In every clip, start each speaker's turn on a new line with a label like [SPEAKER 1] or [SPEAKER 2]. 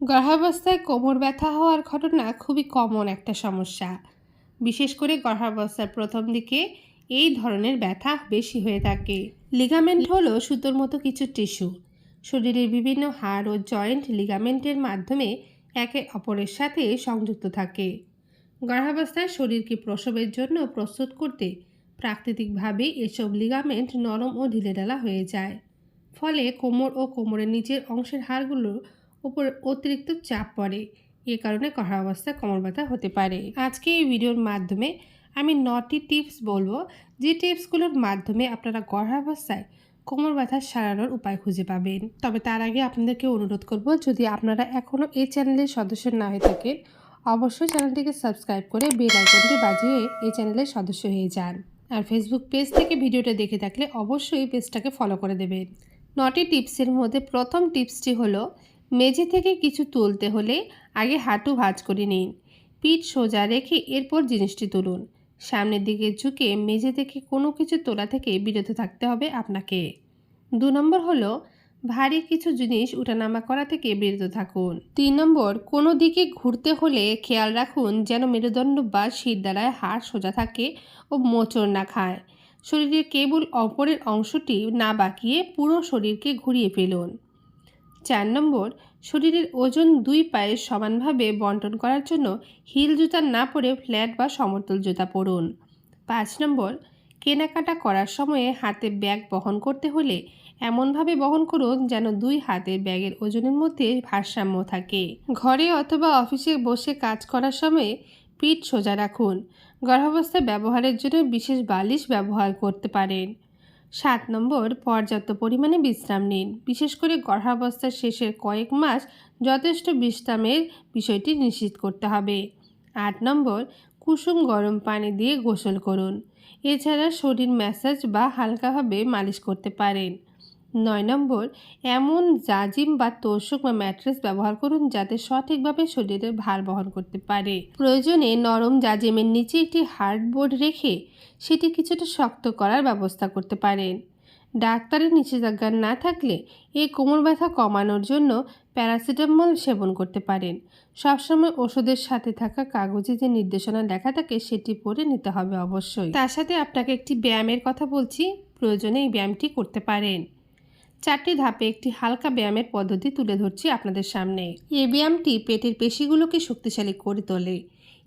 [SPEAKER 1] গর্ভাবস্থায় কোমর ব্যথা হওয়ার ঘটনা খুবই কমন একটা সমস্যা। বিশেষ করে গর্ভাবস্থার প্রথম দিকে এই ধরনের ব্যথা বেশি হয়ে থাকে। লিগামেন্ট হলো সুতোর মতো কিছু টিস্যু শরীরের বিভিন্ন হাড় ও জয়েন্ট লিগামেন্টের মাধ্যমে একে অপরের সাথে সংযুক্ত থাকে। গর্ভাবস্থায় শরীরকে প্রসবের জন্য প্রস্তুত করতে প্রাকৃতিকভাবে এসব লিগামেন্ট নরম ও ঢিলেঢালা হয়ে যায়। ফলে কোমর ও কোমরের নিচের অংশের হাড়গুলোর উপর অতিরিক্ত চাপ পড়ে। এ কারণে গর্ভাবস্থায় কোমর ব্যথা হতে পারে। আজকে এই ভিডিওর মাধ্যমে আমি নটি টিপস বলব, যে টিপসগুলোর মাধ্যমে আপনারা গর্ভাবস্থায় কোমর ব্যথা সারানোর উপায় খুঁজে পাবেন। তবে তার আগে আপনাদেরকে অনুরোধ করব, যদি আপনারা এখনও এই চ্যানেলের সদস্য না হয়ে থাকেন, অবশ্যই চ্যানেলটিকে সাবস্ক্রাইব করে বেল আইকনটি বাজিয়ে এই চ্যানেলের সদস্য হয়ে যান। আর ফেসবুক পেজ থেকে ভিডিওটা দেখে থাকলে অবশ্যই পেজটাকে ফলো করে দেবেন। নটি টিপসের মধ্যে প্রথম টিপসটি হলো মেঝে থেকে কিছু তুলতে হলে আগে হাঁটু ভাঁজ করে নিন। পিঠ সোজা রেখে এরপর জিনিসটি তুলুন। সামনের দিকে ঝুঁকে মেঝে থেকে কোনো কিছু তোলা থেকে বিরত থাকতে হবে আপনাকে। দু নম্বর হলো, ভারী কিছু জিনিস উঠানামা করা থেকে বিরত থাকুন। তিন নম্বর, কোনো দিকে ঘুরতে হলে খেয়াল রাখুন যেন মেরুদণ্ড বা শীত দ্বারায় হাড় সোজা থাকে ও মোচড় না খায়। শরীরের কেবল অপরের অংশটি না বাঁকিয়ে পুরো শরীরকে ঘুরিয়ে ফেলুন। চার নম্বর, শরীরের ওজন দুই পায়ে সমানভাবে বন্টন করার জন্য হিল জুতা না পরে ফ্ল্যাট বা সমতল জুতা পরুন। পাঁচ নম্বর, কেনাকাটা করার সময়ে হাতে ব্যাগ বহন করতে হলে এমনভাবে বহন করুন যেন দুই হাতের ব্যাগের ওজনের মধ্যে ভারসাম্য থাকে। ঘরে অথবা অফিসে বসে কাজ করার সময়ে পিঠ সোজা রাখুন। গর্ভাবস্থা ব্যবহারের জন্য বিশেষ বালিশ ব্যবহার করতে পারেন। সাত নম্বর, পর্যাপ্ত পরিমাণে বিশ্রাম নিন। বিশেষ করে গর্ভাবস্থার শেষের কয়েক মাস যথেষ্ট বিশ্রামের বিষয়টি নিশ্চিত করতে হবে। আট নম্বর, কুসুম গরম পানি দিয়ে গোসল করুন। এছাড়া শরীর ম্যাসাজ বা হালকাভাবে মালিশ করতে পারেন। নয় নম্বর, এমন জাজিম বা তোষক বা ম্যাট্রেস ব্যবহার করুন যাতে সঠিকভাবে শরীরের ভার বহন করতে পারে। প্রয়োজনে নরম জাজিমের নিচে একটি হার্ডবোর্ড রেখে সেটি কিছুটা শক্ত করার ব্যবস্থা করতে পারেন। ডাক্তারের নিষেধাজ্ঞা না থাকলে এই কোমর ব্যথা কমানোর জন্য প্যারাসিটামল সেবন করতে পারেন। সবসময় ওষুধের সাথে থাকা কাগজে যে নির্দেশনা লেখা থাকে সেটি পড়ে নিতে হবে অবশ্যই। তার সাথে আপনাকে একটি ব্যায়ামের কথা বলছি। প্রয়োজনে এই ব্যায়ামটি করতে পারেন। চারটি ধাপে একটি হালকা ব্যায়ামের পদ্ধতি তুলে ধরছি আপনাদের সামনে। এই ব্যায়ামটি পেটের পেশিগুলোকে শক্তিশালী করে তোলে।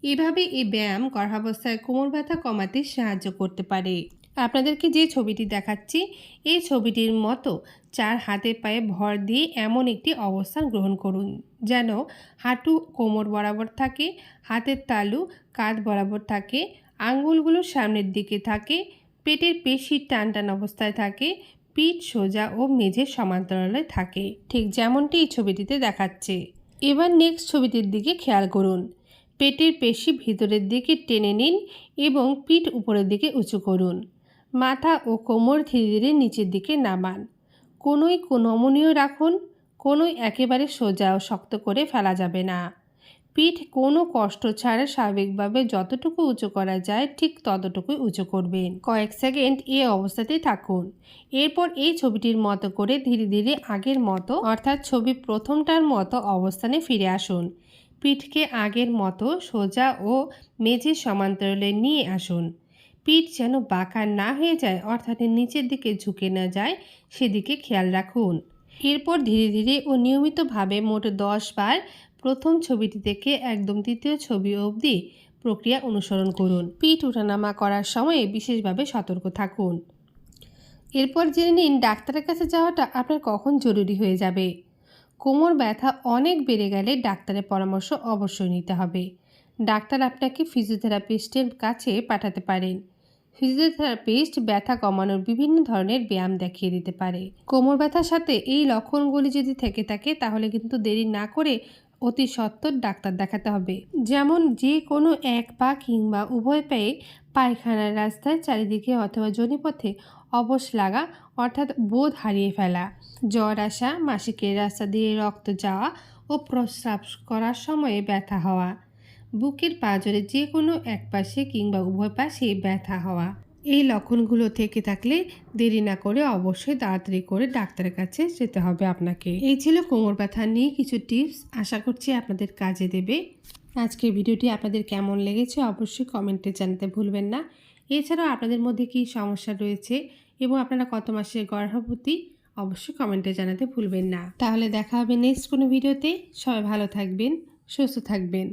[SPEAKER 1] এভাবে এই ব্যায়াম গর্ভাবস্থায় কোমর ব্যথা কমাতে সাহায্য করতে পারে। আপনাদেরকে যে ছবিটি দেখাচ্ছি, এই ছবিটির মতো চার হাতে পায়ে ভর দিয়ে এমন একটি অবস্থান গ্রহণ করুন, যেন হাঁটু কোমর বরাবর থাকে, হাতের তালু কাঁধ বরাবর থাকে, আঙ্গুলগুলো সামনের দিকে থাকে, পেটের পেশি টান টান অবস্থায় থাকে পিঠ সোজা ও মেঝের সমান্তরালে থাকে। ঠিক যেমনটি এই ছবিটিতে দেখাচ্ছে। এবার নেক্সট ছবিটির দিকে খেয়াল করুন। পেটের পেশি ভিতরের দিকে টেনে নিন এবং পিঠ উপরের দিকে উঁচু করুন। মাথা ও কোমর ধীরে ধীরে নিচের দিকে নামান। কোনোই নমনীয় রাখুন, কোনোই একেবারে সোজা ও শক্ত করে ফেলা যাবে না। পিঠ কোনো কষ্ট ছাড়া স্বাভাবিকভাবে যতটুকু উঁচু করা যায়, ঠিক ততটুকুই উঁচু করবেন। কয়েক সেকেন্ড এই অবস্থাতেই থাকুন। এরপর এই ছবিটির মতো করে ধীরে ধীরে আগের মতো, অর্থাৎ ছবি প্রথমটার মতো অবস্থানে ফিরে আসুন। পিঠকে আগের মতো সোজা ও মেঝের সমান্তরালে নিয়ে আসুন। পিঠ যেন বাঁকা না হয়ে যায়, অর্থাৎ নিচের দিকে ঝুঁকে না যায়, সেদিকে খেয়াল রাখুন। এরপর ধীরে ধীরে ও নিয়মিতভাবে মোট দশ বার প্রথম ছবিটি থেকে একদম তৃতীয় ছবি অবধি প্রক্রিয়া অনুসরণ করুন। পিঠ ওঠানামা করার সময়ে বিশেষভাবে সতর্ক থাকুন। এরপর জেনে নিন, ডাক্তারের কাছে যাওয়াটা আপনার কখন জরুরি হয়ে যাবে। কোমর ব্যথা অনেক বেড়ে গেলে ডাক্তারের পরামর্শ অবশ্যই নিতে হবে। ডাক্তার আপনাকে ফিজিওথেরাপিস্টের কাছে পাঠাতে পারেন। ফিজিওথেরাপিস্ট ব্যথা কমানোর বিভিন্ন ধরনের ব্যায়াম দেখিয়ে দিতে পারে। কোমর ব্যথার সাথে এই লক্ষণগুলি যদি থেকে থাকে, তাহলে কিন্তু দেরি না করে অতি সত্বর ডাক্তার দেখাতে হবে। যেমন যে কোনো এক পা কিংবা উভয় পায়ে পায়খানার রাস্তায় চারিদিকে অথবা জনিপথে অবশ লাগা, অর্থাৎ বোধ হারিয়ে ফেলা। জ্বর আসা, মাসিকের রাস্তা দিয়ে রক্ত যাওয়া ও প্রস্রাব করার সময়ে ব্যথা হওয়া। বুকের পাঁজরে যে কোনো এক পাশে কিংবা উভয় পাশে ব্যথা হওয়া। এই লক্ষণগুলো থেকে থাকলে দেরি না করে অবশ্যই তাড়াতাড়ি করে ডাক্তারের কাছে যেতে হবে আপনাকে। এই ছিল কোমর ব্যথা নিয়ে কিছু টিপস। আশা করছি আপনাদের কাজে দেবে। আজকের ভিডিওটি আপনাদের কেমন লেগেছে অবশ্যই কমেন্টে জানাতে ভুলবেন না। এছাড়াও আপনাদের মধ্যে কী সমস্যা রয়েছে এবং আপনারা কত মাসের গর্ভবতী, অবশ্যই কমেন্টে জানাতে ভুলবেন না। তাহলে দেখা হবে নেক্সট কোনো ভিডিওতে। সবাই ভালো থাকবেন, সুস্থ থাকবেন।